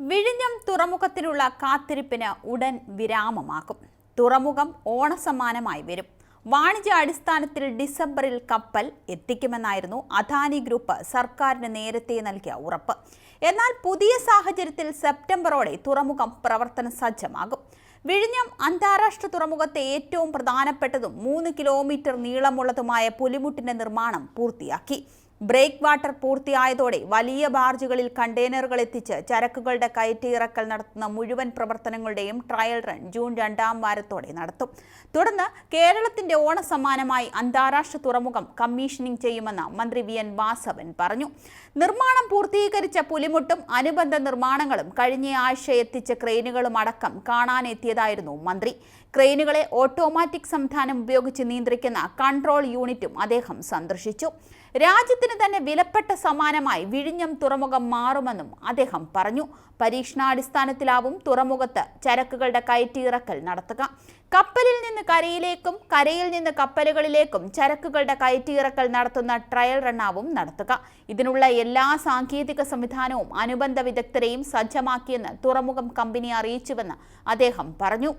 വിഴിഞ്ഞം തുറമുഖത്തിലുള്ള കാത്തിരിപ്പിന് ഉടൻ വിരാമമാക്കും തുറമുഖം ഓണസമ്മാനമായി വരും. വാണിജ്യ അടിസ്ഥാനത്തിൽ ഡിസംബറിൽ കപ്പൽ എത്തിക്കുമെന്നായിരുന്നു അദാനി ഗ്രൂപ്പ് സർക്കാരിന് നേരത്തെ നൽകിയ ഉറപ്പ്. എന്നാൽ പുതിയ സാഹചര്യത്തിൽ സെപ്റ്റംബറോടെ തുറമുഖം പ്രവർത്തന സജ്ജമാകും. വിഴിഞ്ഞം അന്താരാഷ്ട്ര തുറമുഖത്തെ ഏറ്റവും പ്രധാനപ്പെട്ടതും മൂന്ന് കിലോമീറ്റർ നീളമുള്ളതുമായ പുലിമുട്ടിന്റെ നിർമ്മാണം പൂർത്തിയാക്കി. ബ്രേക്ക് വാട്ടർ പൂർത്തിയായതോടെ വലിയ ബാർജുകളിൽ കണ്ടെയ്നറുകൾ എത്തിച്ച് ചരക്കുകളുടെ കയറ്റി ഇറക്കൽ നടത്തുന്ന മുഴുവൻ പ്രവർത്തനങ്ങളുടെയും ട്രയൽ റൺ ജൂൺ രണ്ടാം വാരത്തോടെ നടത്തും. തുടർന്ന് കേരളത്തിന്റെ ഓണസമ്മാനമായി അന്താരാഷ്ട്ര തുറമുഖം കമ്മീഷനിംഗ് ചെയ്യുമെന്ന് മന്ത്രി വി എൻ വാസവൻ പറഞ്ഞു. നിർമ്മാണം പൂർത്തീകരിച്ച പുലിമുട്ടും അനുബന്ധ നിർമ്മാണങ്ങളും കഴിഞ്ഞ ആഴ്ച എത്തിച്ച ക്രെയിനുകളും അടക്കം കാണാനെത്തിയതായിരുന്നു മന്ത്രി. ക്രെയിനുകളെ ഓട്ടോമാറ്റിക് സംവിധാനം ഉപയോഗിച്ച് നിയന്ത്രിക്കുന്ന കൺട്രോൾ യൂണിറ്റും അദ്ദേഹം സന്ദർശിച്ചു. രാജ്യത്തിന് തന്നെ വിലപ്പെട്ട സമാനമായി വിഴിഞ്ഞം തുറമുഖം മാറുമെന്നും അദ്ദേഹം പറഞ്ഞു. പരീക്ഷണാടിസ്ഥാനത്തിലാവും തുറമുഖത്ത് ചരക്കുകളുടെ കയറ്റിയിറക്കൽ നടത്തുക. കപ്പലിൽ നിന്ന് കരയിലേക്കും കരയിൽ നിന്ന് കപ്പലുകളിലേക്കും ചരക്കുകളുടെ കയറ്റിയിറക്കൽ നടത്തുന്ന ട്രയൽ റണ്ണാവും നടത്തുക. ഇതിനുള്ള എല്ലാ സാങ്കേതിക സംവിധാനവും അനുബന്ധ വിദഗ്ധരെയും സജ്ജമാക്കിയെന്ന് തുറമുഖം കമ്പനി അറിയിച്ചുവെന്ന് അദ്ദേഹം പറഞ്ഞു.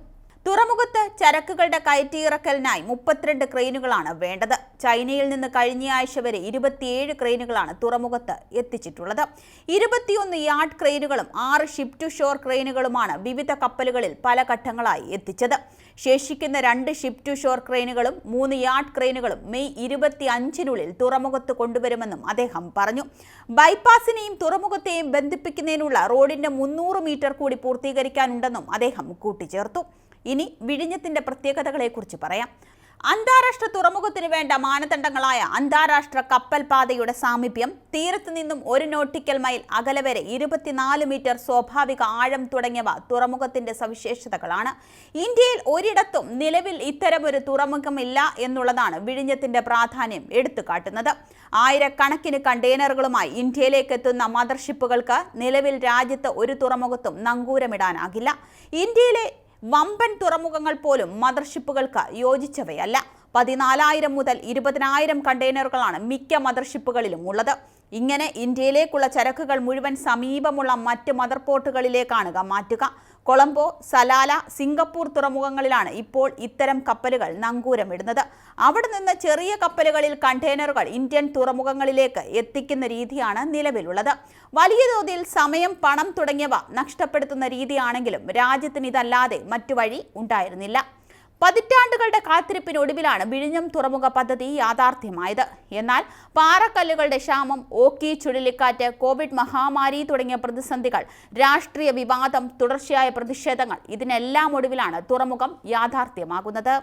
തുറമുഖത്ത് ചരക്കുകളുടെ കയറ്റിയിറക്കലിനായി മുപ്പത്തിരണ്ട് ക്രെയിനുകളാണ് വേണ്ടത്. ചൈനയിൽ നിന്ന് കഴിഞ്ഞ ആഴ്ച വരെ ഇരുപത്തിയേഴ് ക്രെയിനുകളാണ് തുറമുഖത്ത് എത്തിച്ചിട്ടുള്ളത്. ഇരുപത്തിയൊന്ന് യാർഡ് ക്രെയിനുകളും ആറ് ഷിപ്പ് ടു ഷോർ ക്രെയിനുകളുമാണ് വിവിധ കപ്പലുകളിൽ പല ഘട്ടങ്ങളായി എത്തിച്ചത്. ശേഷിക്കുന്ന രണ്ട് ഷിപ്പ് ടു ഷോർ ക്രെയിനുകളും മൂന്ന് യാർഡ് ക്രെയിനുകളും മെയ് ഇരുപത്തി അഞ്ചിനുള്ളിൽ തുറമുഖത്ത് കൊണ്ടുവരുമെന്നും അദ്ദേഹം പറഞ്ഞു. ബൈപ്പാസിനെയും തുറമുഖത്തെയും ബന്ധിപ്പിക്കുന്നതിനുള്ള റോഡിന്റെ മുന്നൂറ് മീറ്റർ കൂടി പൂർത്തീകരിക്കാനുണ്ടെന്നും അദ്ദേഹം കൂട്ടിച്ചേർത്തു. ഇനി വിഴിഞ്ഞത്തിന്റെ പ്രത്യേകതകളെക്കുറിച്ച് പറയാം. അന്താരാഷ്ട്ര തുറമുഖത്തിന് വേണ്ട മാനദണ്ഡങ്ങളായ അന്താരാഷ്ട്ര കപ്പൽ പാതയുടെ സാമീപ്യം തീരത്തു നിന്നും ഒരു നോട്ടിക്കൽ മൈൽ അകലെ വരെ ഇരുപത്തിനാല് മീറ്റർ സ്വാഭാവിക ആഴം തുടങ്ങിയവ തുറമുഖത്തിന്റെ സവിശേഷതകളാണ്. ഇന്ത്യയിൽ ഒരിടത്തും നിലവിൽ ഇത്തരമൊരു തുറമുഖമില്ല എന്നുള്ളതാണ് വിഴിഞ്ഞത്തിന്റെ പ്രാധാന്യം എടുത്തുകാട്ടുന്നത്. ആയിരക്കണക്കിന് കണ്ടെയ്നറുകളുമായി ഇന്ത്യയിലേക്ക് എത്തുന്ന മദർഷിപ്പുകൾക്ക് നിലവിൽ രാജ്യത്ത് ഒരു തുറമുഖത്തും നങ്കൂരമിടാനാകില്ല. ഇന്ത്യയിലെ വമ്പൻ തുറമുഖങ്ങൾ പോലും മദർഷിപ്പുകൾക്ക് യോജിച്ചവയല്ല. പതിനാലായിരം മുതൽ ഇരുപതിനായിരം കണ്ടെയ്നറുകളാണ് മിക്ക മദർഷിപ്പുകളിലും ഉള്ളത്. ഇങ്ങനെ ഇന്ത്യയിലേക്കുള്ള ചരക്കുകൾ മുഴുവൻ സമീപമുള്ള മറ്റ് മദർ പോർട്ടുകളിലേക്കാണ് മാറ്റുക. കൊളംബോ സലാല സിംഗപ്പൂർ തുറമുഖങ്ങളിലാണ് ഇപ്പോൾ ഇത്തരം കപ്പലുകൾ നങ്കൂരമിടുന്നത് അവിടെ നിന്ന് ചെറിയ കപ്പലുകളിൽ കണ്ടെയ്നറുകൾ ഇന്ത്യൻ തുറമുഖങ്ങളിലേക്ക് എത്തിക്കുന്ന രീതിയാണ് നിലവിലുള്ളത്. വലിയ തോതിൽ സമയം പണം തുടങ്ങിയവ നഷ്ടപ്പെടുത്തുന്ന രീതിയാണെങ്കിലും രാജ്യത്തിന് ഇതല്ലാതെ മറ്റു വഴി ഉണ്ടായിരുന്നില്ല. പതിറ്റാണ്ടുകളുടെ കാത്തിരിപ്പിനൊടുവിലാണ് വിഴിഞ്ഞം തുറമുഖ പദ്ധതി യാഥാർത്ഥ്യമായത്. എന്നാൽ പാറക്കല്ലുകളുടെ ക്ഷാമം ഓക്കി ചുഴലിക്കാറ്റ് കോവിഡ് മഹാമാരി തുടങ്ങിയ പ്രതിസന്ധികൾ രാഷ്ട്രീയ വിവാദം തുടർച്ചയായ പ്രതിഷേധങ്ങൾ ഇതിനെല്ലാം ഒടുവിലാണ് തുറമുഖം യാഥാർത്ഥ്യമാകുന്നത്.